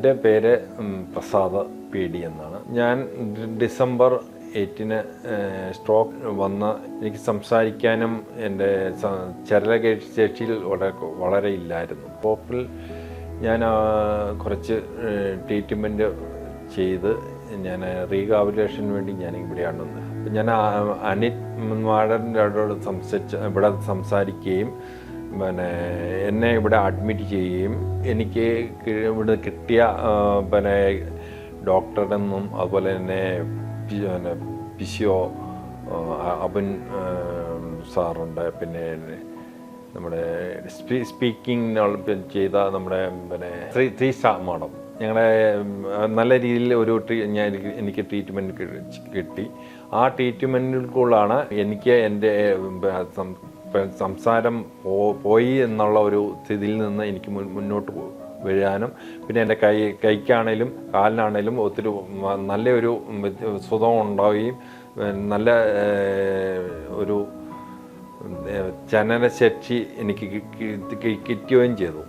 എന്റെ പേര് Prasad P D എന്നാണ്. ഞാൻ ഡിസംബർ എയ്റ്റിന് സ്ട്രോക്ക് വന്ന് എനിക്ക് സംസാരിക്കാനും എന്റെ ചരല ശേഷിയിൽ വളരെ വളരെ ഇല്ലായിരുന്നു. പോപ്പിൽ ഞാൻ കുറച്ച് ട്രീറ്റ്മെന്റ് ചെയ്ത് ഞാൻ റീഹാബിലേഷന് വേണ്ടി ഞാൻ ഇവിടെയാണ് ഞാൻ അനിത് മാഡന്റെ മാടനോട് സംസാരിച്ച് ഇവിടെ സംസാരിക്കുകയും പിന്നെ എന്നെ ഇവിടെ അഡ്മിറ്റ് ചെയ്യുകയും എനിക്ക് ഇവിടെ കിട്ടിയ പിന്നെ ഡോക്ടറെന്നും അതുപോലെ തന്നെ പിന്നെ പിസിയോ അബിൻ സാറുണ്ട്. പിന്നെ നമ്മുടെ സ്പീ സ്പീക്കിംഗ് ചെയ്ത നമ്മുടെ പിന്നെ ത്രീ ത്രീ സ്റ്റാർ മാഡം. ഞങ്ങളുടെ നല്ല രീതിയിൽ ഒരു ഞാൻ എനിക്ക് ട്രീറ്റ്മെന്റ് കിട്ടി. ആ ട്രീറ്റ്മെന്റിൽക്കുള്ളാണ് എനിക്ക് എന്റെ സംസാരം പോയി എന്നുള്ള ഒരു സ്ഥിതിയിൽ നിന്ന് എനിക്ക് മുന്നോട്ട് വീഴാനും പിന്നെ എന്റെ കൈ കൈക്കാണേലും കാലിനാണേലും ഒത്തിരി നല്ലൊരു സുഖം ഉണ്ടാവുകയും നല്ല ഒരു ചനനശക്തി എനിക്ക് കിട്ടുകയും ചെയ്തു.